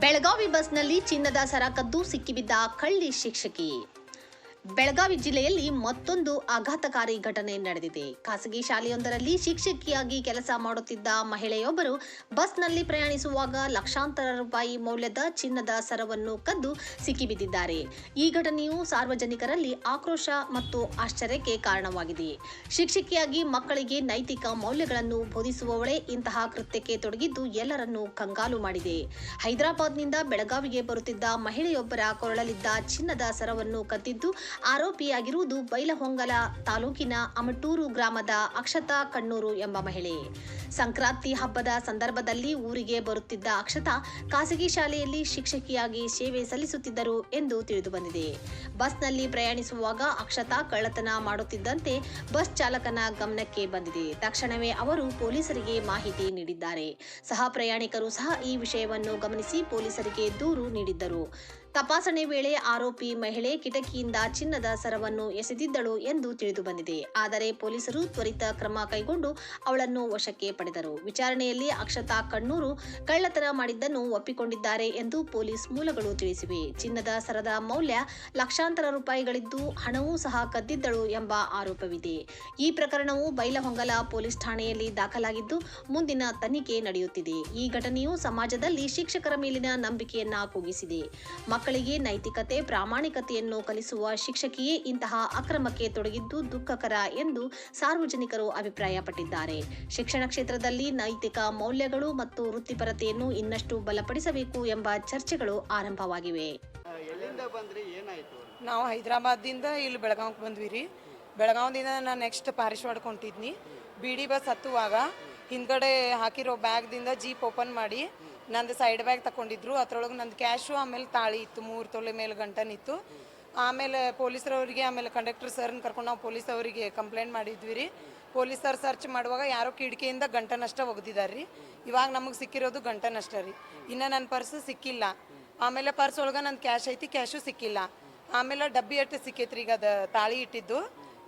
ಬೆಳಗಾವಿ ಬಸ್ನಲ್ಲಿ ಚಿನ್ನದ ಸರ ಕದ್ದು ಸಿಕ್ಕಿಬಿದ್ದ ಕಳ್ಳಿ ಶಿಕ್ಷಕಿ. ಬೆಳಗಾವಿ ಜಿಲ್ಲೆಯಲ್ಲಿ ಮತ್ತೊಂದು ಆಘಾತಕಾರಿ ಘಟನೆ ನಡೆದಿದೆ. ಖಾಸಗಿ ಶಾಲೆಯೊಂದರಲ್ಲಿ ಶಿಕ್ಷಕಿಯಾಗಿ ಕೆಲಸ ಮಾಡುತ್ತಿದ್ದ ಮಹಿಳೆಯೊಬ್ಬರು ಬಸ್ನಲ್ಲಿ ಪ್ರಯಾಣಿಸುವಾಗ ಲಕ್ಷಾಂತರ ರೂಪಾಯಿ ಮೌಲ್ಯದ ಚಿನ್ನದ ಸರವನ್ನು ಕದ್ದು ಸಿಕ್ಕಿಬಿದ್ದಿದ್ದಾರೆ. ಈ ಘಟನೆಯು ಸಾರ್ವಜನಿಕರಲ್ಲಿ ಆಕ್ರೋಶ ಮತ್ತು ಆಶ್ಚರ್ಯಕ್ಕೆ ಕಾರಣವಾಗಿದೆ. ಶಿಕ್ಷಕಿಯಾಗಿ ಮಕ್ಕಳಿಗೆ ನೈತಿಕ ಮೌಲ್ಯಗಳನ್ನು ಬೋಧಿಸುವವಳೇ ಇಂತಹ ಕೃತ್ಯಕ್ಕೆ ತೊಡಗಿದ್ದು ಎಲ್ಲರನ್ನೂ ಕಂಗಾಲು ಮಾಡಿದೆ. ಹೈದರಾಬಾದ್ನಿಂದ ಬೆಳಗಾವಿಗೆ ಬರುತ್ತಿದ್ದ ಮಹಿಳೆಯೊಬ್ಬರ ಕೊರಳಲಿದ್ದ ಚಿನ್ನದ ಸರವನ್ನು ಕದ್ದಿದ್ದು ಆರೋಪಿಯಾಗಿರುವುದು ಬೈಲಹೊಂಗಲ ತಾಲೂಕಿನ ಅಮಟೂರು ಗ್ರಾಮದ ಅಕ್ಷತಾ ಕಣ್ಣೂರು ಎಂಬ ಮಹಿಳೆ. ಸಂಕ್ರಾಂತಿ ಹಬ್ಬದ ಸಂದರ್ಭದಲ್ಲಿ ಊರಿಗೆ ಬರುತ್ತಿದ್ದ ಅಕ್ಷತಾ ಖಾಸಗಿ ಶಾಲೆಯಲ್ಲಿ ಶಿಕ್ಷಕಿಯಾಗಿ ಸೇವೆ ಸಲ್ಲಿಸುತ್ತಿದ್ದರು ಎಂದು ತಿಳಿದುಬಂದಿದೆ. ಬಸ್ನಲ್ಲಿ ಪ್ರಯಾಣಿಸುವಾಗ ಅಕ್ಷತಾ ಕಳ್ಳತನ ಮಾಡುತ್ತಿದ್ದಂತೆ ಬಸ್ ಚಾಲಕನ ಗಮನಕ್ಕೆ ಬಂದಿದೆ. ತಕ್ಷಣವೇ ಅವರು ಪೊಲೀಸರಿಗೆ ಮಾಹಿತಿ ನೀಡಿದ್ದಾರೆ. ಸಹ ಪ್ರಯಾಣಿಕರು ಸಹ ಈ ವಿಷಯವನ್ನು ಗಮನಿಸಿ ಪೊಲೀಸರಿಗೆ ದೂರು ನೀಡಿದ್ದರು. ತಪಾಸಣೆ ವೇಳೆ ಆರೋಪಿ ಮಹಿಳೆ ಕಿಟಕಿಯಿಂದ ಚಿನ್ನದ ಸರವನ್ನು ಎಸೆದಿದ್ದಳು ಎಂದು ತಿಳಿದುಬಂದಿದೆ ಆದರೆ ಪೊಲೀಸರು ತ್ವರಿತ ಕ್ರಮ ಕೈಗೊಂಡು ಅವಳನ್ನು ವಶಕ್ಕೆ ಪಡೆದರು. ವಿಚಾರಣೆಯಲ್ಲಿ ಅಕ್ಷತಾ ಕಣ್ಣೂರು ಕಳ್ಳತನ ಮಾಡಿದ್ದನ್ನು ಒಪ್ಪಿಕೊಂಡಿದ್ದಾರೆ ಎಂದು ಪೊಲೀಸ್ ಮೂಲಗಳು ತಿಳಿಸಿವೆ. ಚಿನ್ನದ ಸರದ ಮೌಲ್ಯ ಲಕ್ಷಾಂತರ ರೂಪಾಯಿಗಳಿದ್ದು ಹಣವೂ ಸಹ ಕದ್ದಿದ್ದಳು ಎಂಬ ಆರೋಪವಿದೆ. ಈ ಪ್ರಕರಣವು ಬೈಲಹೊಂಗಲ ಪೊಲೀಸ್ ಠಾಣೆಯಲ್ಲಿ ದಾಖಲಾಗಿದ್ದು ಮುಂದಿನ ತನಿಖೆ ನಡೆಯುತ್ತಿದೆ. ಈ ಘಟನೆಯು ಸಮಾಜದಲ್ಲಿ ಶಿಕ್ಷಕರ ಮೇಲಿನ ನಂಬಿಕೆಯನ್ನ ಕುಗ್ಗಿಸಿದೆ ಮಕ್ಕಳಿಗೆ ನೈತಿಕತೆ ಪ್ರಾಮಾಣಿಕತೆಯನ್ನು ಕಲಿಸುವ ಶಿಕ್ಷಕಿಯೇ ಇಂತಹ ಅಕ್ರಮಕ್ಕೆ ತೊಡಗಿದ್ದು ದುಃಖಕರ ಎಂದು ಸಾರ್ವಜನಿಕರು ಅಭಿಪ್ರಾಯಪಟ್ಟಿದ್ದಾರೆ. ಶಿಕ್ಷಣ ಕ್ಷೇತ್ರದಲ್ಲಿ ನೈತಿಕ ಮೌಲ್ಯಗಳು ಮತ್ತು ವೃತ್ತಿಪರತೆಯನ್ನು ಇನ್ನಷ್ಟು ಬಲಪಡಿಸಬೇಕು ಎಂಬ ಚರ್ಚೆಗಳು ಆರಂಭವಾಗಿವೆ. ಆ, ಎಲ್ಲಿಂದ ಬಂದ್ರಿ? ಏನಾಯ್ತು? ನಾವು ಹೈದರಾಬಾದ್ದಿಂದ ಇಲ್ಲಿ ಬೆಳಗಾವ್ಗೆ ಬಂದ್ವಿ ರೀ. ಬೆಳಗಾವ್ದಿಂದ ನಾನು ನೆಕ್ಸ್ಟ್ ಪಾರಿಶ್ ಹೊಂಟಿದ್ನಿ ಬಿ ಡಿ ಬಸ್ ಹತ್ತುವಾಗ ಹಿಂದ್ಗಡೆ ಹಾಕಿರೋ ಬ್ಯಾಗ್ದಿಂದ ಜೀಪ್ ಓಪನ್ ಮಾಡಿ ನಂದು ಸೈಡ್ ಬ್ಯಾಗ್ ತಗೊಂಡಿದ್ರು ಅದ್ರೊಳಗೆ ನಂದು ಕ್ಯಾಶು, ಆಮೇಲೆ ತಾಳಿ ಇತ್ತು, ಮೂರು ತೊಲೆ ಮೇಲೆ ಗಂಟನಿತ್ತು ಆಮೇಲೆ ಪೊಲೀಸರವರಿಗೆ, ಆಮೇಲೆ ಕಂಡಕ್ಟರ್ ಸರ್ನ ಕರ್ಕೊಂಡು ನಾವು ಪೊಲೀಸ್ ಅವರಿಗೆ ಕಂಪ್ಲೇಂಟ್ ಮಾಡಿದ್ವಿ ರೀ. ಪೊಲೀಸರು ಸರ್ಚ್ ಮಾಡುವಾಗ ಯಾರೋ ಕಿಟಕಿಯಿಂದ ಗಂಟನಷ್ಟ ಒಗ್ದಿದ್ದಾರೆ ರೀ. ಇವಾಗ ನಮಗೆ ಸಿಕ್ಕಿರೋದು ಗಂಟನಷ್ಟ ರೀ. ಇನ್ನು ನನ್ನ ಪರ್ಸ್ ಸಿಕ್ಕಿಲ್ಲ. ಆಮೇಲೆ ಪರ್ಸ್ ಒಳಗೆ ನನ್ನ ಕ್ಯಾಶ್ ಐತಿ, ಕ್ಯಾಶು ಸಿಕ್ಕಿಲ್ಲ. ಆಮೇಲೆ ಡಬ್ಬಿ ಅಟ್ಟು ಸಿಕ್ಕೈತ್ರಿ ಈಗ ಅದು ತಾಳಿ ಇಟ್ಟಿದ್ದು.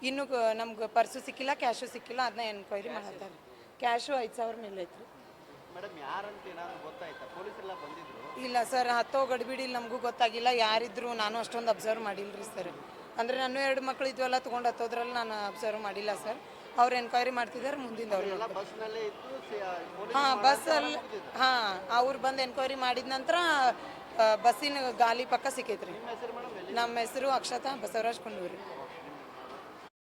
ಇನ್ನು, ನಮ್ಗೆ ಪರ್ಸು ಸಿಕ್ಕಿಲ್ಲ, ಕ್ಯಾಶು ಸಿಕ್ಕಿಲ್ಲ ಅದನ್ನ ಎನ್ಕ್ವೈರಿ ಮಾಡ್ತಾರೆ ಕ್ಯಾಶು ಐದು ಸಾವಿರ ಮೇಲೆ ಐತ್ರಿ ಮೇಡಮ್ ಯಾರಂತ ಏನಾದ್ರು ಗೊತ್ತಾಯ್ತಾ? ಪೊಲೀಸರೆಲ್ಲ ಬಂದಿದ್ರು? ಇಲ್ಲ ಸರ್ ಹತ್ತೋ ಗಡಿಬಿಡಿ ನಮಗೂ ಗೊತ್ತಾಗಿಲ್ಲ. ಯಾರಿದ್ರು ನಾನು ಅಷ್ಟೊಂದು ಅಬ್ಸರ್ವ್ ಮಾಡಿಲ್ಲ ರೀ ಸರ್. ಅಂದರೆ ನಾನು ಎರಡು ಮಕ್ಕಳು ಇದ್ವಲ್ಲ ತೊಗೊಂಡು ಹತ್ತೋದ್ರಲ್ಲಿ ನಾನು ಅಬ್ಸರ್ವ್ ಮಾಡಿಲ್ಲ ಸರ್. ಅವ್ರು ಎನ್ಕ್ವೈರಿ ಮಾಡ್ತಿದ್ದಾರೆ ಮುಂದಿನ ಅವ್ರು ಬಸ್ನಲ್ಲೇ ಹಾಂ ಬಸ್ಸಲ್ಲಿ ಹಾಂ ಅವ್ರು ಬಂದು ಎನ್ಕ್ವೈರಿ ಮಾಡಿದ ನಂತರ ಬಸ್ಸಿನ ಗಾಲಿ ಪಕ್ಕ ಸಿಕ್ಕೈತ್ರಿ. ನಿಮ್ಮ ಹೆಸರು ಮೇಡಮ್ ನಮ್ಮ ಹೆಸರು ಅಕ್ಷತಾ ಬಸವರಾಜ್ ಕೊಂಡೂರಿ.